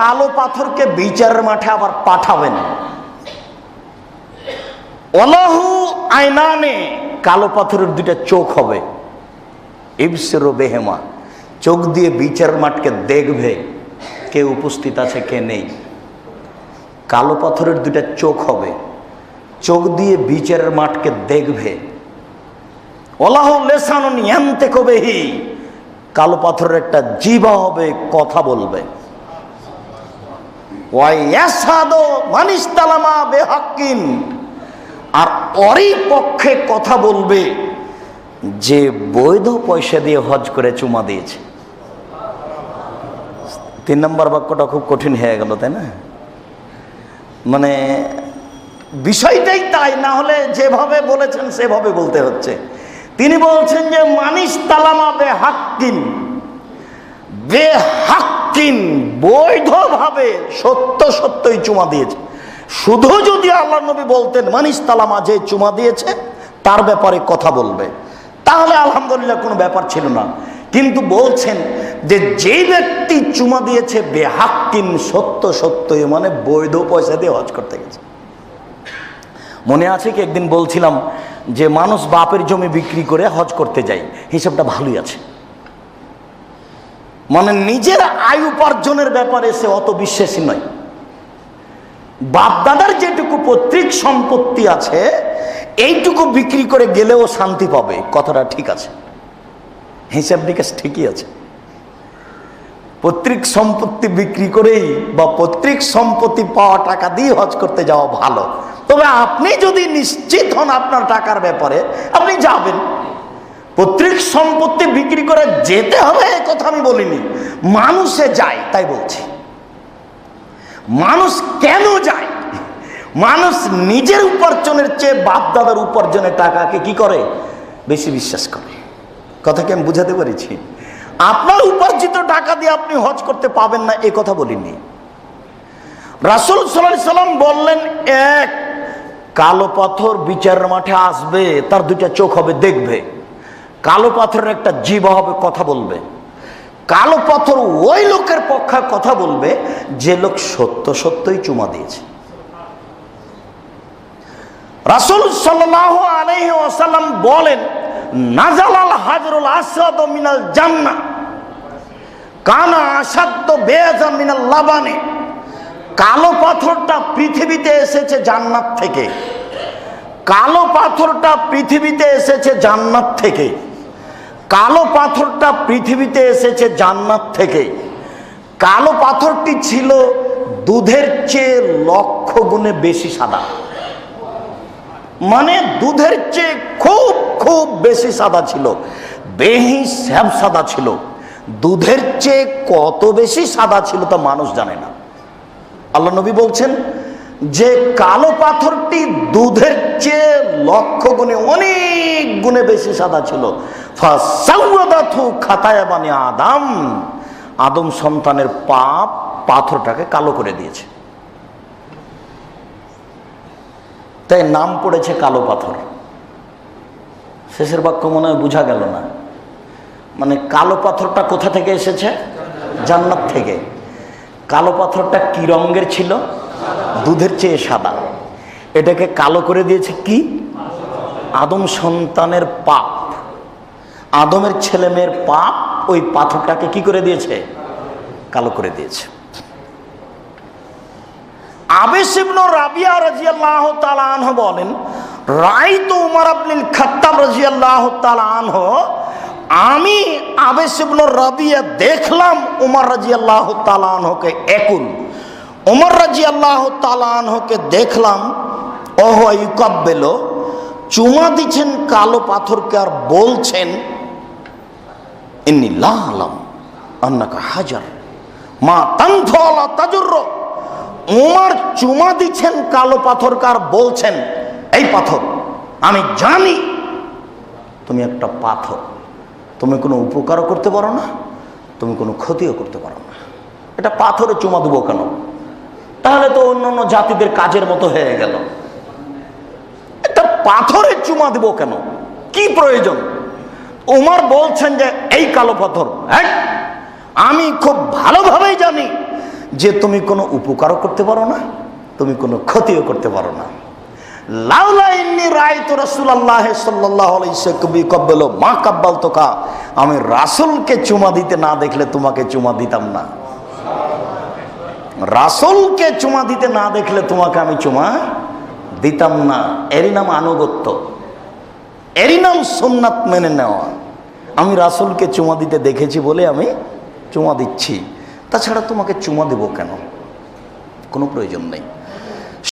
কালো পাথরকে বিচারের মাঠে আবার পাঠাবেন। অলাহু আয়নানে কালো পাথরের দুইটা চোখ হবে। ইবসের বেহেমা, চোখ দিয়ে বিচারের মাঠকে দেখবে কে উপস্থিত আছে, কে নেই। কালো পাথরের দুইটা চোখ হবে। চোখ দিয়ে বিচারের মাঠকে দেখবে। অলাহ লেসানুন ইয়ান্তে কবেহি কালো পাথরের একটা জিবা হবে, কথা বলবে। মানিস তালামা বেহাক্কিন। আর অরই পক্ষে কথা বলবে যে বৈধ পয়সা দিয়ে হজ করে চুমা দিয়েছে। তিন নম্বর বাক্যটা খুব কঠিন হয়ে গেল, তাই না? মানে বিষয়টাই তাই, না হলে যেভাবে বলেছেন সেভাবে বলতে হচ্ছে। তিনি বলছেন যে মানিস তালামা বেহাক্কিন বেহাক্কিন বৈধভাবে সত্য সত্যই চুমা দিয়েছে। শুধু যদি আল্লাহ নবী বলতেন, মানিস তালামা, যে চুমা দিয়েছে, তার ব্যাপারে কথা বলবে। তাহলে আলহামদুলিল্লাহ কোনো ব্যাপার ছিল না। কিন্তু বলছেন যে যে ব্যক্তি চুমা দিয়েছে, বেহাক্কিন সত্য সত্যই মানে বৈধ পয়সা দিয়ে হজ করতে গেছে। মনে আছে কি? একদিন বলছিলাম যে, মানুষ বাপের জমি বিক্রি করে হজ করতে যায়। হিসাবটা ভালোই আছে। মানে নিজের আয় উপার্জনের ব্যাপারে সে অত বিশ্বাসী নয়। বাপদাদার যেটুকু পৈতৃক সম্পত্তি আছে, এইটুকু বিক্রি করে গেলেও শান্তি পাবে। কথাটা ঠিক আছে। হিসাব নিকাশ ঠিকই আছে। পৈতৃক সম্পত্তি বিক্রি করেই বা পৈতৃক সম্পত্তি পাওয়া টাকা দিয়ে হজ করতে যাওয়া ভালো। তবে আপনি যদি নিশ্চিত হন আপনার টাকার ব্যাপারে, আপনি যাবেন। পৈতৃক সম্পত্তি বিক্রি করে যেতে হবে এ কথা আমি বলিনি। মানুষে যায়, তাই বলছি। মানুষ কেন যায়? মানুষ নিজের উপার্জনের চেয়ে বাপ দাদার উপার্জনের টাকাকে কি করে? বেশি বিশ্বাস করে। কথাকে আমি বুঝাতে পেরেছি? আপনার উপার্জিত টাকা দিয়ে আপনি হজ করতে পাবেন না, এ কথা বলিনি। রাসুল সাল্লাহ সাল্লাম বললেন, এক কালো পাথর বিচারের মাঠে আসবে, তার দুইটা চোখ হবে, দেখবে। কালো পাথরের একটা জীব হবে, কথা বলবে। কালো পাথর ওই লোকের পক্ষে কথা বলবে যে লোক সত্য সত্যই চুমা দিয়েছে। রাসুল সাল্লাহ আলহি ওসাল্লাম বলেন, নাজালাল হাজরুল আসাদ মিনাল জান্না কানা আসাদ্দ বেজা মিনাল লাবানে কালো পাথরটা পৃথিবীতে এসেছে জান্নাত থেকে। কালো পাথরটা পৃথিবীতে এসেছে জান্নাত থেকে। কালো পাথরটা পৃথিবীতে এসেছে জান্নাত থেকে। কালো পাথরটি ছিল দুধের চেয়ে লক্ষ গুণে বেশি সাদা। মানে দুধের চেয়ে খুব খুব বেশি সাদা ছিল। বেহি স্যাব সাদা ছিল। দুধের চেয়ে কত বেশি সাদা ছিল তা মানুষ জানে না। আল্লাহ নবী বলছেন যে কালো পাথরটি দুধের চেয়ে লক্ষ গুণে অনেক গুণে বেশি সাদা ছিল। খাতায় আদাম। আদম সন্তানের পাপ পাথরটাকে কালো করে দিয়েছে। তাই নাম পড়েছে কালো পাথর। শেষের বাক্য মনে হয় বোঝা গেল না। মানে কালো পাথরটা কোথা থেকে এসেছে? জান্নাত থেকে। কালো পাথরটা কি রঙের ছিল? দুধের চেয়ে সাদা। এটাকে কালো করে দিয়েছে কি? আদম সন্তানের পাপ। আদমের ছেলে মেয়ের পাপ ওই পাথরটাকে কি করে দিয়েছে? কালো করে দিয়েছে। রাবিয়া বলেন খাত্তাব রাজিয়াল্লাহ আমি রাবিয়া দেখলাম উমর আনহুকে একুল। উমর রাজিয়াল্লাহ তাআলা আনহুকে দেখলাম, ওহ ইউকাব্বেল চুমা দিচ্ছেন কালো পাথরকে আর বলছেন ইন্নি লা আলাম, আন্নাকা হাজার, মা তানফলা তাজুর্র। উমার চুমা দিচ্ছেন কালো পাথরকার বলছেন, এই পাথর, আমি জানি তুমি একটা পাথর, তুমি কোনো উপকারও করতে পারো না, তুমি কোনো ক্ষতিও করতে পারো না। এটা পাথরে চুমা দেবো কেন? তাহলে তো অন্য অন্য জাতিদের কাজের মতো হয়ে গেল। একটা পাথরে চুমা দেবো কেন? কি প্রয়োজন? উমার বলছেন যে, এই কালো পাথর হ্যাঁ? আমি খুব ভালোভাবেই জানি যে তুমি কোনো উপকারও করতে পারো না, তুমি কোনো ক্ষতিও করতে পারো না। আমি রাসুলকে চুমা দিতে না দেখলে তোমাকে চুমা দিতাম না। রাসুলকে চুমা দিতে না দেখলে তোমাকে আমি চুমা দিতাম না। এরই নাম আনুগত্য। এরই নাম সোমনাথ মেনে নেওয়া। আমি রাসুলকে চুমা দিতে দেখেছি বলে আমি চুমা দিচ্ছি। তাছাড়া তোমাকে চুমা দেব কেন? কোনো প্রয়োজন নেই।